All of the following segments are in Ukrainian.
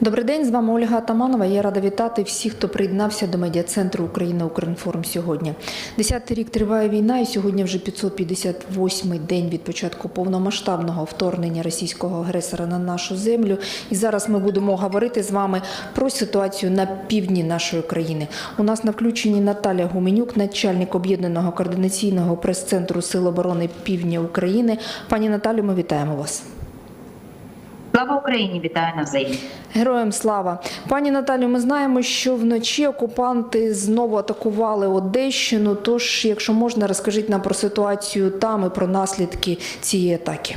Добрий день, з вами Ольга Атаманова. Я рада вітати всіх, хто приєднався до медіа-центру Україна Укрінформ сьогодні. Десятий рік триває війна, і сьогодні вже 558-й день від початку повномасштабного вторгнення російського агресора на нашу землю. І зараз ми будемо говорити з вами про ситуацію на півдні нашої країни. У нас на включенні Наталя Гуменюк, начальник об'єднаного координаційного прес-центру Сил оборони Півдня України. Пані Наталю, ми вітаємо вас. Слава Україні! Вітаю навзаєм. Героям слава, пані Наталю. Ми знаємо, що вночі окупанти знову атакували Одещину. Тож, якщо можна, розкажіть нам про ситуацію там і про наслідки цієї атаки.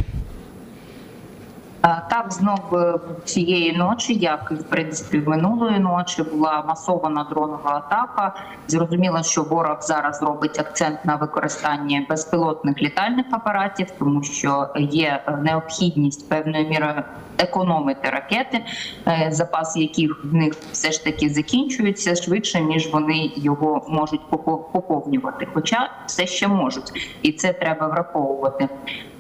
Так, знов е, цієї ночі, як і в принципі минулої ночі, була масована дронова атака. Зрозуміло, що ворог зараз робить акцент на використанні безпілотних літальних апаратів, тому що є е, необхідність певною мірою економити ракети, е, запас яких в них все ж таки закінчується швидше, ніж вони його можуть попо- поповнювати. Хоча все ще можуть, і це треба враховувати.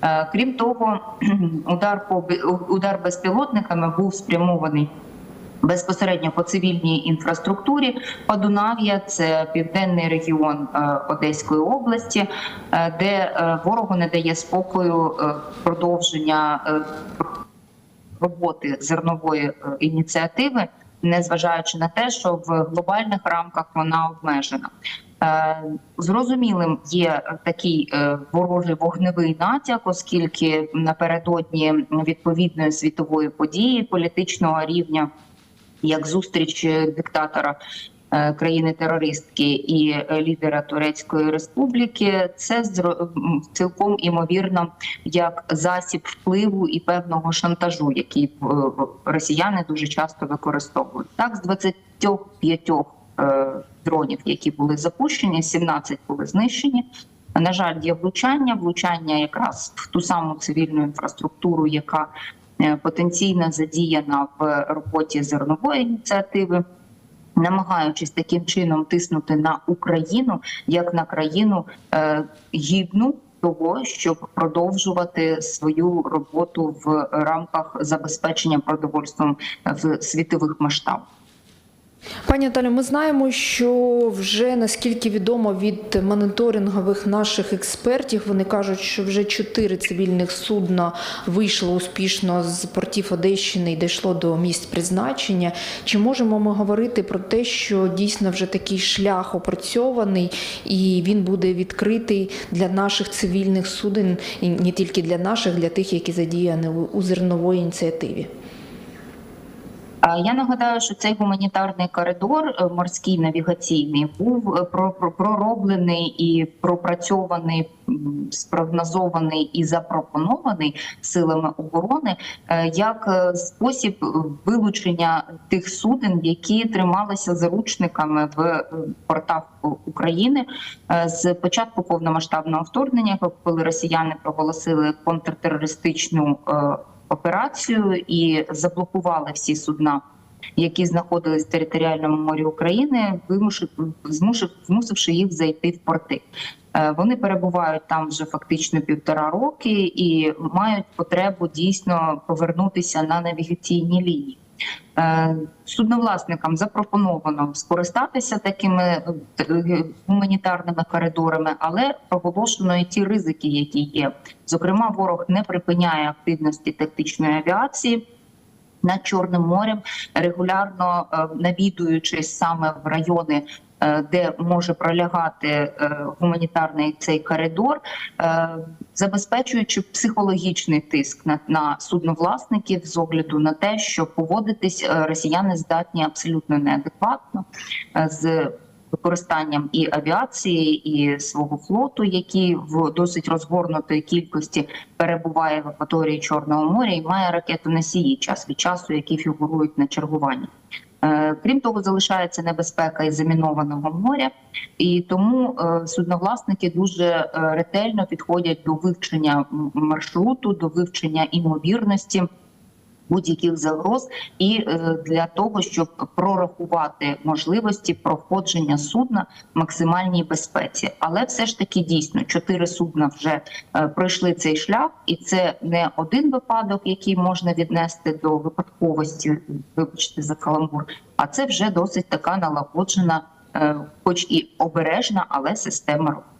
Е, Крім того, удар по удар безпілотниками був спрямований. Безпосередньо по цивільній інфраструктурі Подунав'я це південний регіон е, Одеської області, е, де ворогу не дає спокою продовження роботи зернової ініціативи, незважаючи на те, що в глобальних рамках вона обмежена. Е, Зрозумілим є такий е, ворожий вогневий натяк, оскільки напередодні відповідної світової події політичного рівня, як зустріч диктатора е, країни-терористки і е, лідера Турецької республіки, це цілком імовірно як засіб впливу і певного шантажу, який росіяни дуже часто використовують. Так, з 25 е, дронів, які були запущені, 17 були знищені. На жаль, є влучання, влучання якраз в ту саму цивільну інфраструктуру, яка е, потенційно задіяна в роботі зернової ініціативи. Намагаючись таким чином тиснути на Україну як на країну е, гідну того, щоб продовжувати свою роботу в рамках забезпечення продовольством в світових масштабах. Пані Наталю, ми знаємо, що вже наскільки відомо від моніторингових наших експертів, вони кажуть, що вже чотири цивільних судна вийшло успішно з портів Одещини і дійшло до місць призначення. Чи можемо ми говорити про те, що дійсно вже такий шлях опрацьований і він буде відкритий для наших цивільних суден, і не тільки для наших, для тих, які задіяні у зерновій ініціативі? Я нагадаю, що цей гуманітарний коридор е, морський навігаційний був е, про- про- пророблений і пропрацьований, спрогнозований і запропонований силами оборони е, як спосіб вилучення тих суден, які трималися заручниками в портах України з початку повномасштабного вторгнення, коли росіяни проголосили контртерористичну операцію і заблокували всі судна, які знаходились в територіальному морі України, вимушив, змушив, змусивши їх зайти в порти. Е, Вони перебувають там вже фактично півтора роки і мають потребу дійсно повернутися на навігаційні лінії. Е, Судновласникам запропоновано скористатися такими е, гуманітарними коридорами, але проголошено і ті ризики, які є. Зокрема, ворог не припиняє активності тактичної авіації. Над Чорним морем регулярно е, навідуючись саме в райони, де може пролягати е, гуманітарний цей коридор, е, забезпечуючи психологічний тиск на, на судновласників з огляду на те, що поводитись е, росіяни здатні абсолютно неадекватно е, з використанням і авіації, і свого флоту, який в досить розгорнутої кількості перебуває в акваторії Чорного моря і має ракетоносії час від часу, які фігурують на чергуванні. Е, Крім того, залишається небезпека із замінованого моря, і тому е, судновласники дуже е, ретельно підходять до вивчення маршруту, до вивчення імовірності будь-яких загроз, і е, для того, щоб прорахувати можливості проходження судна в максимальній безпеці. Але все ж таки дійсно чотири судна вже е, пройшли цей шлях, і це не один випадок, який можна віднести до випадковості, вибачте за каламбур, а це вже досить така налагоджена, е, хоч і обережна, але система роботи.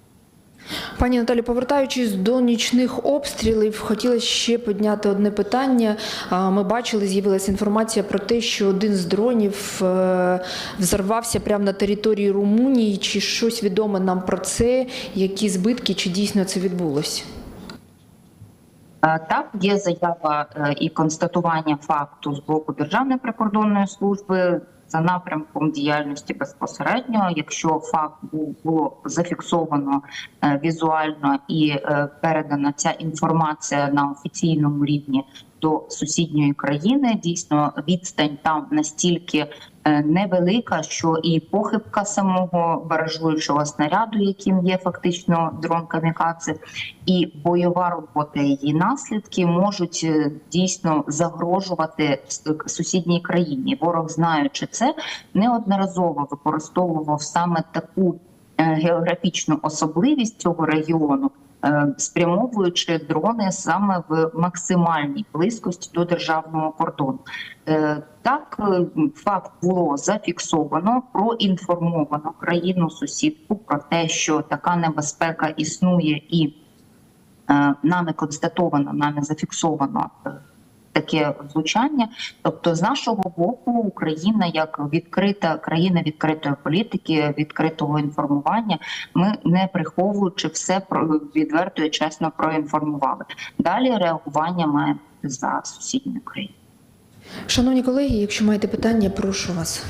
Пані Наталі, повертаючись до нічних обстрілів, хотіла ще підняти одне питання. Ми бачили, з'явилася інформація про те, що один з дронів е, взорвався прямо на території Румунії. Чи щось відомо нам про це? Які збитки, чи дійсно це відбулося? Так, є заява е, і констатування факту з боку Державної прикордонної служби за напрямком діяльності безпосередньо. Якщо факт було зафіксовано е, візуально і е, передана ця інформація на офіційному рівні до сусідньої країни, дійсно відстань там настільки е, невелика, що і похибка самого баражуючого снаряду, яким є фактично дрон камікадзе, і бойова робота її наслідки можуть е, дійсно загрожувати сусідній країні. Ворог, знаючи це, неодноразово використовував саме таку е, географічну особливість цього регіону. Е, Спрямовуючи дрони саме в максимальній близькості до державного кордону, Е, так е, факт було зафіксовано, проінформовано країну сусідку про те, що така небезпека існує і нами констатовано, нами зафіксовано таке влучання. Тобто, з нашого боку, Україна як відкрита країна відкритої політики, відкритого інформування, ми не приховуючи все про відверто і чесно проінформували. Далі реагування має бути за сусідньою країною. Шановні колеги, якщо маєте питання, прошу вас.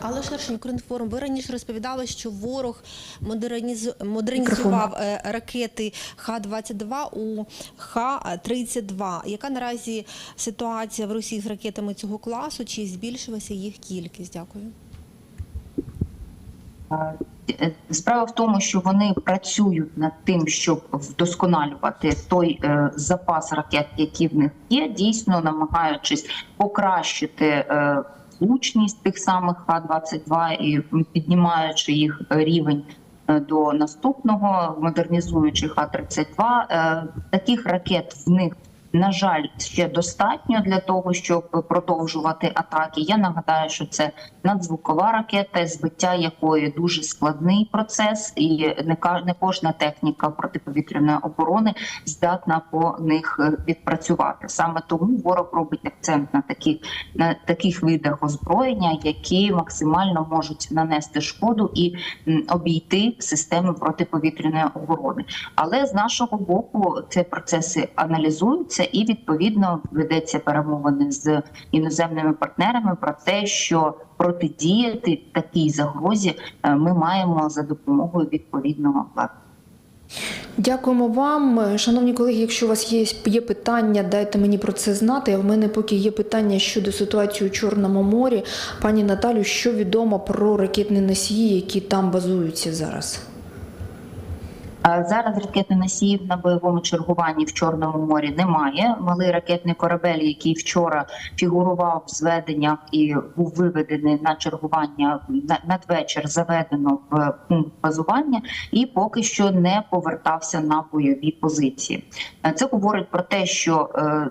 Але Шершень Укрінформ, ви раніше розповідали, що ворог модернізував е, ракети Х-22 у Х-32. Яка наразі ситуація в Росії з ракетами цього класу? Чи збільшилася їх кількість? Дякую. Е, Справа в тому, що вони працюють над тим, щоб вдосконалювати той е, запас ракет, які в них є, дійсно намагаючись покращити е, влучність тих самих Х-22 і піднімаючи їх рівень е, до наступного, модернізуючи Х-32. Е, таких ракет в них на жаль, ще достатньо для того, щоб продовжувати атаки. Я нагадаю, що це надзвукова ракета, збиття якої дуже складний процес, і не кожна техніка протиповітряної оборони здатна по них е, відпрацювати. Саме тому ворог робить акцент на таких на таких видах озброєння, які максимально можуть нанести шкоду і обійти системи протиповітряної оборони. Але з нашого боку ці процеси аналізуються і відповідно ведеться перемовини з іноземними партнерами про те, що протидіяти такій загрозі е, ми маємо за допомогою відповідного обладнання. Дякуємо вам, шановні колеги. Якщо у вас є, є питання, дайте мені про це знати. А в мене поки є питання щодо ситуації у Чорному морі. Пані Наталю, що відомо про ракетні носії, які там базуються зараз? Зараз ракети носіїв на бойовому чергуванні в Чорному морі немає. Малий ракетний корабель, який вчора фігурував в зведеннях і був виведений на чергування надвечір, заведено в пункт базування, і поки що не повертався на бойові позиції. Е, Це говорить про те, що е,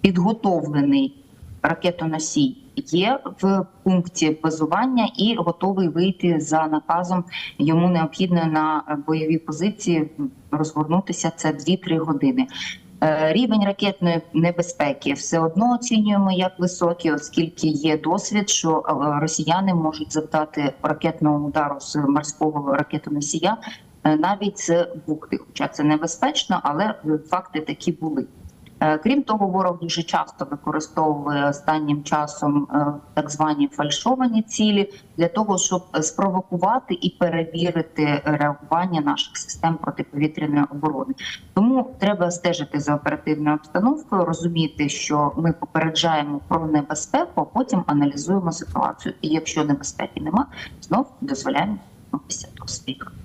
підготовлений ракетоносій є в пункті базування і готовий вийти за наказом. Йому необхідно на бойові позиції розгорнутися це 2-3 години. Е, Рівень ракетної небезпеки все одно оцінюємо як високий, оскільки є досвід, що е, росіяни можуть завдати ракетного удару з морського ракетоносія е, навіть з бухти. Хоча це небезпечно, але факти такі були. Е, Крім того, ворог дуже часто використовує останнім часом е, так звані фальшовані цілі для того, щоб спровокувати і перевірити реагування наших систем протиповітряної оборони. Тому треба стежити за оперативною обстановкою, розуміти, що ми попереджаємо про небезпеку, а потім аналізуємо ситуацію. І якщо небезпеки нема, знов дозволяємо повернутися до своїх.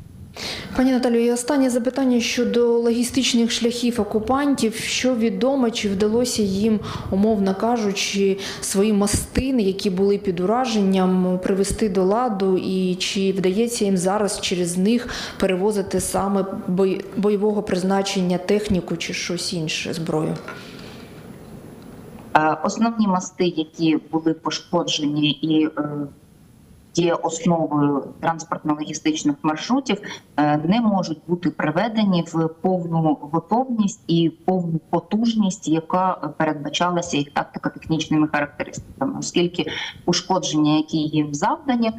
Пані Наталію, і останнє запитання щодо логістичних шляхів окупантів. Що відомо, чи вдалося їм, умовно кажучи, свої мастини, які були під ураженням, привести до ладу, і чи вдається їм зараз через них перевозити саме бой- бойового призначення техніку чи щось інше зброю? Е, Основні мости, які були пошкоджені і е, є основою транспортно-логістичних маршрутів, е, не можуть бути приведені в повну готовність і повну потужність, яка передбачалася їх тактико-технічними характеристиками, оскільки ушкодження, які їм завдані,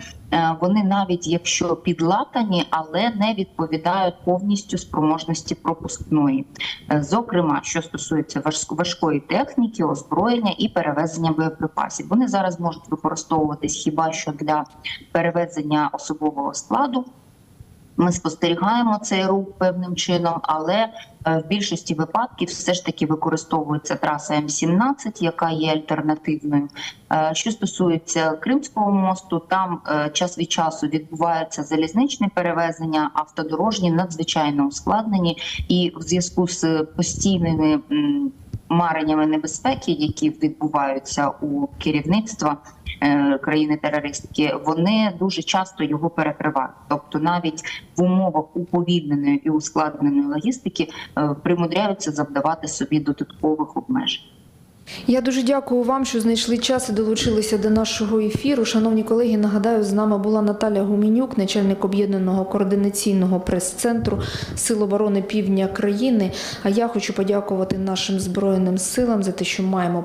вони навіть якщо підлатані, але не відповідають повністю спроможності пропускної. Е, Зокрема, що стосується важк- важкої техніки, озброєння і перевезення боєприпасів, вони зараз можуть використовуватись хіба що для перевезення особового складу. Ми спостерігаємо цей рух певним чином, але е, в більшості випадків все ж таки використовується траса М17, яка є альтернативною. Е, Що стосується Кримського мосту, там е, час від часу відбувається залізничне перевезення, автодорожні надзвичайно ускладнені, і в зв'язку з постійними мареннями небезпеки, які відбуваються у керівництва країни-терористки, вони дуже часто його перекривають. Тобто, навіть в умовах уповільненої і ускладненої логістики е, примудряються завдавати собі додаткових обмежень. Я дуже дякую вам, що знайшли час і долучилися до нашого ефіру. Шановні колеги, нагадаю, з нами була Наталя Гуменюк, начальник об'єднаного координаційного прес-центру Сил оборони Півдня країни. А я хочу подякувати нашим збройним силам за те, що маємо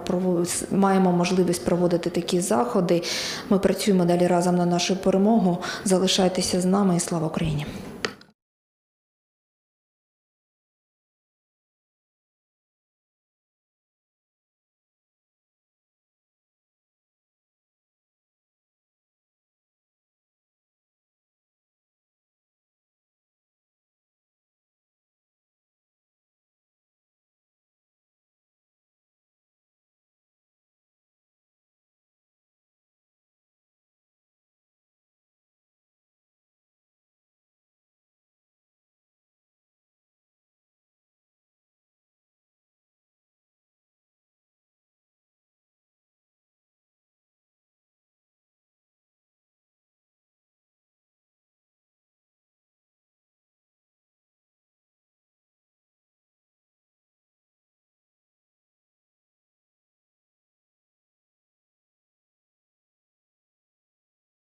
маємо можливість проводити такі заходи. Ми працюємо далі разом на нашу перемогу. Залишайтеся з нами і слава Україні.